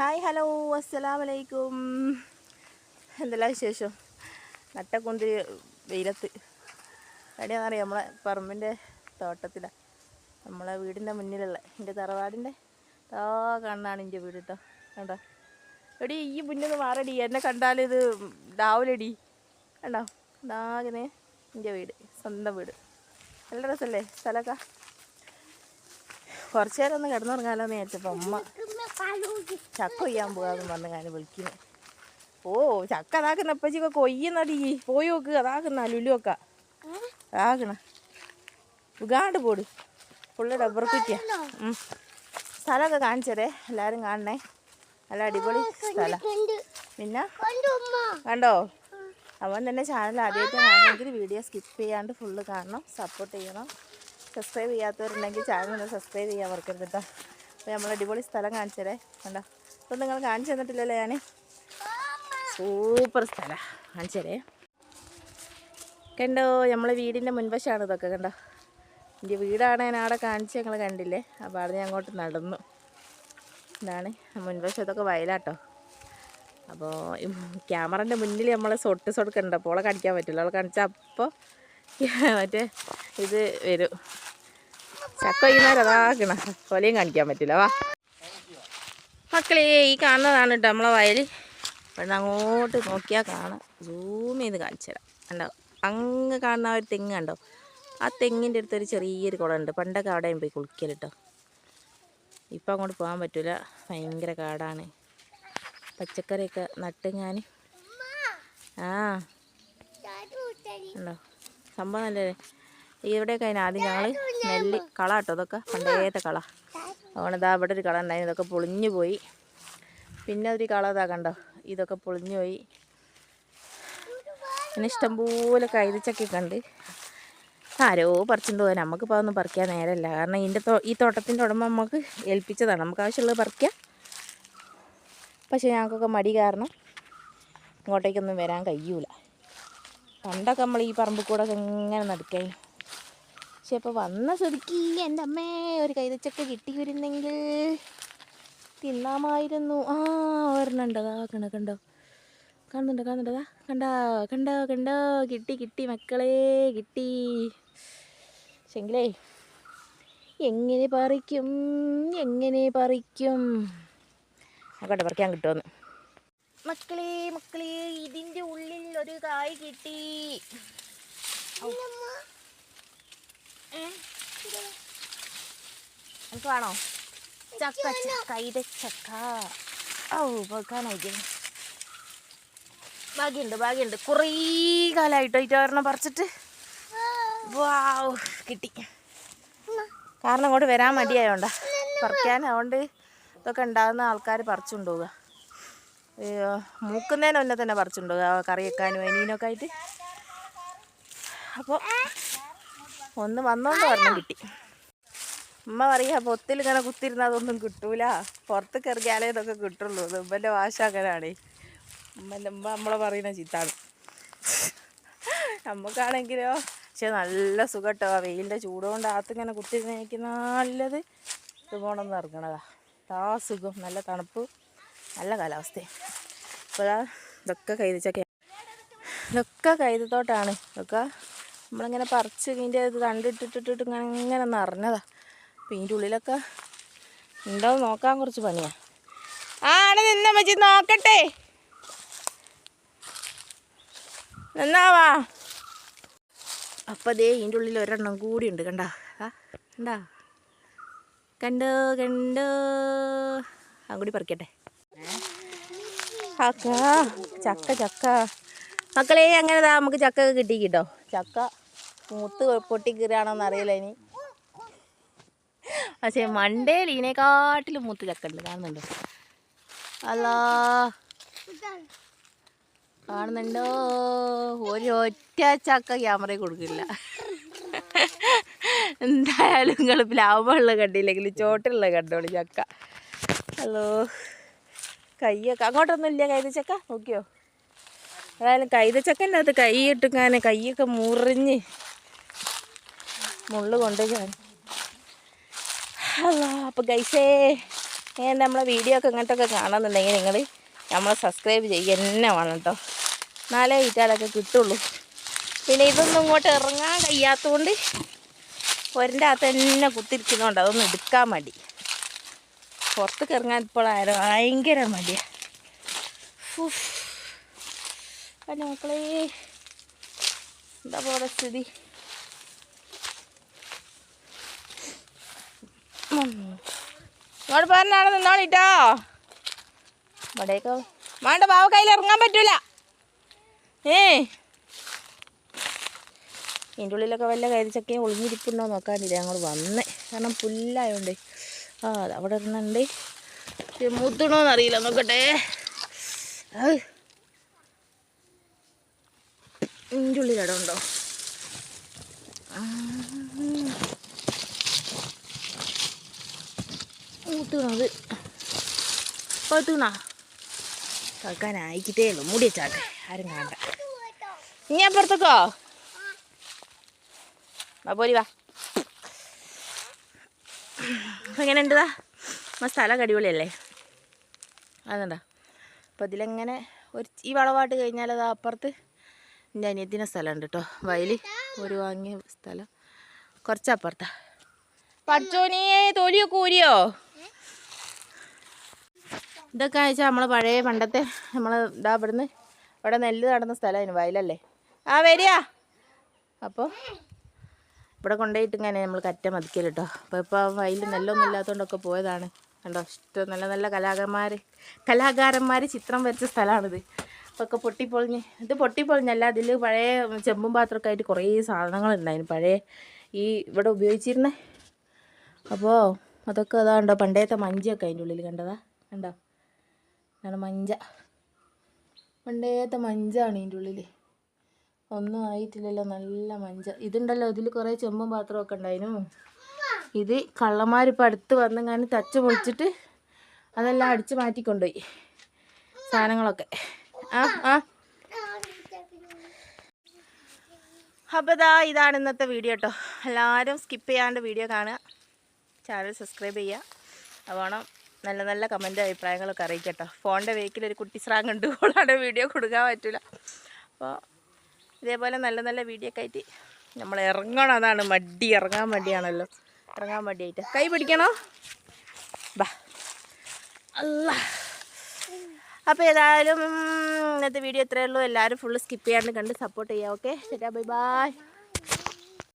Hi hello അസ്സലാമലൈക്കും. എന്തെല്ലാം വിശേഷം? നട്ടക്കുന്തിരി വെയിലത്ത്. എവിടെയാണെന്നറിയാം നമ്മളെ പറമ്പിന്റെ തോട്ടത്തിലാണ് നമ്മളെ വീടിന്റെ മുന്നിലുള്ള എന്റെ തറവാടിന്റെ താ കണ്ണാണ് എന്റെ വീട് കേട്ടോ കണ്ടോ? എടി ഈ മുന്നിൽ മാറടി. എന്നെ കണ്ടാൽ ഇത് ഡാവിലടി കണ്ടോ? ഇതാകനെ എന്റെ വീട് സ്വന്തം വീട്. നല്ല രസമല്ലേ സ്ഥലമൊക്കെ? കുറച്ച് നേരം ഒന്ന് കിടന്നുറങ്ങാലോ എന്ന് വിചാരിച്ചപ്പോൾ അമ്മ ചക്ക കൊയ്യാൻ പോകാന്ന് പറഞ്ഞ് ഞാൻ വിളിക്കുന്നു. ഓ ചക്ക അതാക്കുന്ന അപ്പച്ചിക്കൊക്കെ കൊയ്യുന്നടി. പോയി നോക്ക് അതാക്കുന്ന ലുലുവൊക്കെ അതാക്കണ ഉഗാണ്ട് പോട്. ഫുള്ള് ഡബർ കുറ്റിയ. സ്ഥലമൊക്കെ കാണിച്ചതേ എല്ലാവരും കാണണേ. നല്ല അടിപൊളി സ്ഥലം. പിന്നെ? കണ്ടോ അവൻ തന്നെ ചാനൽ ആദ്യമായിട്ട് കാണണമെങ്കിൽ വീഡിയോ സ്കിപ്പ് ചെയ്യാണ്ട് ഫുള്ള് കാണണം സപ്പോർട്ട് ചെയ്യണം. സബ്സ്ക്രൈബ് ചെയ്യാത്തവരുണ്ടെങ്കിൽ ചാനൽ ഒന്ന് സബ്സ്ക്രൈബ് ചെയ്യാൻ മറക്കരുത് കേട്ടോ അപ്പോൾ നമ്മൾ അടിപൊളി സ്ഥലം കാണിച്ചതേ കണ്ടോ? അപ്പോൾ നിങ്ങൾ കാണിച്ചു തന്നിട്ടില്ലല്ലോ ഞാൻ സൂപ്പർ സ്ഥലം. കാണിച്ചതേ കണ്ടോ? നമ്മളെ വീടിന്റെ മുൻവശമാണ് ഇതൊക്കെ കണ്ടോ? എന്റെ വീടാണ് ഞാൻ അവിടെ കാണിച്ച് ഞങ്ങൾ കണ്ടില്ലേ? അപ്പോൾ അവിടെ ഞാൻ അങ്ങോട്ട് നടന്നു. ഇതാണ് മുൻവശം ഇതൊക്കെ വയലാട്ടോ. അപ്പോൾ ക്യാമറന്റെ മുന്നിൽ നമ്മൾ സൊട്ട് സൊടുക്കുന്നുണ്ട്. അപ്പോൾ അവളെ കാണിക്കാൻ പറ്റില്ല. അവളെ കാണിച്ചാൽ അപ്പോൾ മറ്റേ ഇത് വരും. ചക്ക വൈകുന്നേരം കൊലയും കാണിക്കാൻ പറ്റില്ല. വാ. മക്കളേ ഈ കാണുന്നതാണ് കേട്ടോ നമ്മളെ വയൽ ഇവിടെ അങ്ങോട്ട് നോക്കിയാൽ കാണാം. സൂം ചെയ്ത് കാണിച്ചു തരാം അങ്ങ് കാണുന്ന ഒരു തെങ്ങ് കണ്ടോ? ആ തെങ്ങിന്റെ അടുത്തൊരു ചെറിയൊരു കുളമുണ്ട്. പണ്ടൊക്കെ അവിടെയും പോയി കുളിക്കൽ കേട്ടോ ഇപ്പം അങ്ങോട്ട് പോകാൻ പറ്റില്ല ഭയങ്കര കാടാണ്. പച്ചക്കറിയൊക്കെ നട്ട് ഞാൻ ആ. സംഭവം നല്ലതേ. ഇവിടെയൊക്കെ അതിന് ആദ്യം ഞങ്ങൾ നെല്ല് കള കേട്ടോ ഇതൊക്കെ പണ്ടേത്തെ കള. അതുകൊണ്ട് ഇതാ ഇവിടെ ഒരു കള ഉണ്ടായിരുന്നു ഇതൊക്കെ പൊളിഞ്ഞു പോയി. പിന്നെ ഒരു കള ഇതാ കണ്ടോ ഇതൊക്കെ പൊളിഞ്ഞു പോയി. പിന്നെ ഇഷ്ടംപോലെ കൈതച്ചക്കൊക്കെ ഉണ്ട്. ആരോ പറിച്ചിട്ട് പോകാൻ നമുക്കിപ്പോൾ അതൊന്നും പറിക്കാൻ നേരമല്ല. കാരണം ഇതിന്റെ തോ ഈ തോട്ടത്തിന്റെ ഉടമ നമുക്ക് ഏൽപ്പിച്ചതാണ് നമുക്ക് ആവശ്യമുള്ളത് പറിക്കാം. പക്ഷേ ഞങ്ങൾക്കൊക്കെ മടി കാരണം ഇങ്ങോട്ടേക്കൊന്നും വരാൻ കഴിയൂല. പണ്ടൊക്കെ നമ്മൾ ഈ പറമ്പിൽ കൂടെ ഇങ്ങനെ നടക്കാൻ പക്ഷെ ഇപ്പോൾ വന്ന സ്ഥിതിക്ക് എന്റെ അമ്മേ ഒരു കൈതച്ചക്ക കിട്ടിയിരുന്നെങ്കിൽ തിന്നാമായിരുന്നു. ആ ഒരെണ്ണുണ്ടതാ കണ്ടോ കാണുന്നുണ്ടോ കാണുന്നുണ്ടോ? അതാ കണ്ടോ കണ്ടോ കണ്ടോ. കിട്ടി കിട്ടി മക്കളെ കിട്ടി. പക്ഷെങ്കിലേ എങ്ങനെ പറിക്കും എങ്ങനെ പറിക്കും. നോക്കട്ടെ പറിക്കാൻ കിട്ടുമെന്ന് മക്കളെ മക്കളെ ഇതിന്റെ ഉള്ളിൽ ഒരു കായ് കിട്ടി? എനിക്ക് വേണോ ചക്ക ചക്ക കൈതച്ചക്ക ഔ വെക്കാനായിട്ട് ഭാഗ്യമുണ്ട് ഭാഗ്യമുണ്ട് കുറേ കാലമായിട്ടോ ഇറ്റൊരെണ്ണം പറിച്ചിട്ട്? വാവ് കിട്ടി. കാരണം അങ്ങോട്ട് വരാൻ മടിയായോണ്ട. പറിക്കാൻ അതുകൊണ്ട് ഇതൊക്കെ ഉണ്ടാകുന്ന ആൾക്കാർ പറിച്ചുകൊണ്ടുപോവുക. മൂക്കുന്നതിന് മുന്നേ തന്നെ പറിച്ചുകൊണ്ടുപോവുക. കറി വെക്കാനും ആയിട്ട്. അപ്പോൾ ഒന്ന് വന്നോണ്ട് ഒരെണ്ണം കിട്ടി. ഉമ്മ പറയാ പൊത്തിൽ ഇങ്ങനെ കുത്തിരുന്ന അതൊന്നും കിട്ടൂല. പുറത്ത് കയറിയാലേ ഇതൊക്കെ കിട്ടുള്ളൂ. ഉമ്മന്റെ ഉമ്മന്റെ വാശ ഉമ്മ നമ്മളെ പറയുന്ന ചീത്താണ്. നമുക്കാണെങ്കിലോ പക്ഷെ നല്ല സുഖട്ടോ. വെയിലിന്റെ ചൂടുകൊണ്ട് അകത്ത് ഇങ്ങനെ കുത്തിരുന്ന് എനിക്ക് നല്ലത് ഇതുപോണൊന്ന് ഇറങ്ങണതാ. ആ സുഖം നല്ല തണുപ്പ് നല്ല കാലാവസ്ഥയും. ഇതാ ഇതൊക്കെ കൈതച്ചൊക്കെ. ഇതൊക്കെ കൈതത്തോട്ടാണ്. ഇതൊക്കെ നമ്മളിങ്ങനെ പറിച്ച് ഇതിന്റെ ഇത് കണ്ടിട്ടിട്ടിട്ട് ഇങ്ങനെ ഇങ്ങനെ നിറഞ്ഞതാ. അപ്പം ഇതിന്റെ ഉള്ളിലൊക്കെ ഉണ്ടോ നോക്കാൻ കുറച്ച് പണിയാ. ആണ് നിന്ന മച്ചി നോക്കട്ടെ. നിന്നാവാ. അപ്പം ദേ ഇതിന്റെ ഉള്ളിൽ ഒരെണ്ണം കൂടി ഉണ്ട് കണ്ട. കണ്ടാ? കണ്ടോ കണ്ടോ? അങ്ങോട്ട് പറിക്കട്ടെ. ചക്ക ചക്ക ചക്ക. മക്കളെ അങ്ങനെ നമുക്ക് ചക്ക കിട്ടി കിട്ടോ. ചക്ക മൂത്ത് പൊട്ടി കീറുകയാണോന്ന് അറിയില്ല ഇനി. പക്ഷേ മണ്ടേൽ ഇതിനെക്കാട്ടിലും മൂത്ത് ചക്കണ്ട്. കാണുന്നുണ്ടോ? അല്ലാ. കാണുന്നുണ്ടോ? ഒരു ഒറ്റ ചക്ക ക്യാമറയിൽ കൊടുക്കില്ല. എന്തായാലും നിങ്ങൾ ലാഭമുള്ള കണ്ടില്ലെങ്കിൽ ചോട്ടിലുള്ള കണ്ടോളി ചക്ക. ഹലോ. കയ്യൊക്കെ അങ്ങോട്ടൊന്നും ഇല്ല കൈതച്ചക്ക നോക്കിയോ? ഏതായാലും കൈതച്ചക്കന്റെ അകത്ത് കൈ ഇട്ടുക്കാൻ കൈയൊക്കെ മുറിഞ്ഞ് മുള്ളു കൊണ്ട് ഹലോ അപ്പം ഗൈസേ ഞാൻ നമ്മളെ വീഡിയോ ഒക്കെ ഇങ്ങനത്തെ ഒക്കെ കാണുന്നുണ്ടെങ്കിൽ നിങ്ങൾ നമ്മളെ സബ്സ്ക്രൈബ് ചെയ്യുക. തന്നെ വേണം കേട്ടോ നാലേ ഈറ്റാലൊക്കെ കിട്ടുള്ളൂ. പിന്നെ ഇതൊന്നും ഇങ്ങോട്ട് ഇറങ്ങാൻ കഴിയാത്തതുകൊണ്ട് ഒരന്റെ അകത്ത് തന്നെ കുത്തിരിക്കുന്നതുകൊണ്ട് അതൊന്നും എടുക്കാൻ മടി. പുറത്തേക്ക് ഇറങ്ങാൻ ഇപ്പോഴായാലും ഭയങ്കര മടിയാണ് അല്ല മക്കളെ എന്താ പോലെ സ്ഥിതി ഇങ്ങോട്ട് പറഞ്ഞാണ് നിന്നോളിട്ടോ. ഇവിടേക്ക്? വേണ്ട ബാവ കയ്യിൽ ഇറങ്ങാൻ പറ്റൂല. ഏ. ഇതിന്റെ ഉള്ളിലൊക്കെ വല്ല കരിച്ചൊക്കെ ഒളിഞ്ഞിരിപ്പുണ്ടോ നോക്കാനില്ല. ഞങ്ങൾ വന്നേ. കാരണം പുല്ലായോണ്ട്. ആ അത് അവിടെ ഇരുന്നുണ്ട് മുത്തണോന്ന് അറിയില്ല നോക്കട്ടെ. ഇതിന്റെ ഉള്ളിൽ ഇടം ഉണ്ടോ മൂത്തണത് പത്തുണാ കേൾക്കാനായിക്കിട്ടേ ഉള്ളൂ. മുടി വെച്ചാട്ടെ. ആരും കാണണ്ട. ഇനി അപ്പുറത്തേക്കോ വാ പോരി വാ. എങ്ങനെ ഉണ്ടതാ നമ്മുടെ സ്ഥലമൊക്കെ അടിപൊളിയല്ലേ? അതുണ്ടോ അപ്പോൾ ഇതിലെങ്ങനെ ഒരു ഈ വളവാട്ട് കഴിഞ്ഞാൽ അത് അപ്പുറത്ത് എന്റെ അനിയത്തിന്റെ സ്ഥലമുണ്ട് കേട്ടോ. വയൽ ഒരു വാങ്ങിയ സ്ഥലം. കുറച്ചപ്പുറത്താ. പഠിച്ചോനിയെ തൊലിയൊക്കെ ഊരിയോ? ഇതൊക്കെ വെച്ചാൽ നമ്മൾ പഴയ പണ്ടത്തെ നമ്മൾ ഇതാ ഇവിടുന്ന് ഇവിടെ നെല്ല് നടന്ന സ്ഥലമായിരുന്നു വയലല്ലേ? ആ വരിക. അപ്പോൾ ഇവിടെ കൊണ്ടുപോയിട്ട് ഇങ്ങനെ നമ്മൾ കറ്റ മതിക്കൽ കേട്ടോ അപ്പോൾ ഇപ്പോൾ വയലിൽ നെല്ലൊന്നും ഇല്ലാത്തതുകൊണ്ടൊക്കെ പോയതാണ്. കണ്ടോ? ഇഷ്ടം നല്ല നല്ല കലാകാരന്മാർ കലാകാരന്മാർ ചിത്രം വരച്ച സ്ഥലമാണിത് അപ്പോൾ ഒക്കെ പൊട്ടിപ്പൊളിഞ്ഞ് ഇത് പൊട്ടിപ്പൊളിഞ്ഞല്ല അതിൽ പഴയ ചെമ്പും പാത്രമൊക്കെ ആയിട്ട് കുറേ സാധനങ്ങളുണ്ടായിരുന്നു പഴയ ഈ ഇവിടെ ഉപയോഗിച്ചിരുന്നേ. അപ്പോൾ അതൊക്കെ അതാണ്ടോ പണ്ടേത്തെ മഞ്ചൊക്കെ അതിന്റെ ഉള്ളിൽ കണ്ടതാ. കണ്ടോ? ഇതാണ് മഞ്ച. പണ്ടേത്തെ മഞ്ചാണ് ഇതിന്റെ ഉള്ളിൽ ഒന്നും ആയിട്ടില്ലല്ലോ നല്ല മഞ്ച. ഇതുണ്ടല്ലോ ഇതിൽ കുറേ ചെമ്പും പാത്രമൊക്കെ ഉണ്ടായിരുന്നു ഇത് കള്ളന്മാരിപ്പോൾ അടുത്ത് വന്നെങ്ങാനും തച്ച് പൊളിച്ചിട്ട് അതെല്ലാം അടിച്ച് മാറ്റിക്കൊണ്ടുപോയി. സാധനങ്ങളൊക്കെ. ആ ആ. അപ്പോൾ ഇതാ ഇതാണ് ഇന്നത്തെ വീഡിയോ കേട്ടോ. എല്ലാവരും സ്കിപ്പ് ചെയ്യാണ്ട് വീഡിയോ കാണുക. ചാനൽ സബ്സ്ക്രൈബ് ചെയ്യുക. അതുവേണം നല്ല നല്ല കമന്റ് അഭിപ്രായങ്ങളൊക്കെ അറിയിക്കട്ടോ. ഫോണിന്റെ വേക്കിൽ ഒരു കുട്ടി ഉണ്ട്. ഓളാണ് വീഡിയോ കൊടുക്കാൻ പറ്റില്ല അപ്പോൾ ഇതേപോലെ നല്ല നല്ല വീഡിയോ ഒക്കെ ആയിട്ട് നമ്മൾ ഇറങ്ങണം. അതാണ് മടി. ഇറങ്ങാൻ മടിയാണല്ലോ. ഇറങ്ങാൻ മടിയായിട്ട്. കൈ പിടിക്കണോ? ബാ. അല്ല അപ്പോൾ ഏതായാലും ഇന്നത്തെ വീഡിയോ ഇത്രയേ ഉള്ളൂ. എല്ലാവരും ഫുള്ള് സ്കിപ്പ് ചെയ്യാണ്ട് കണ്ട് സപ്പോർട്ട് ചെയ്യാം. ഓക്കെ ചേട്ടാ ബൈ ബൈ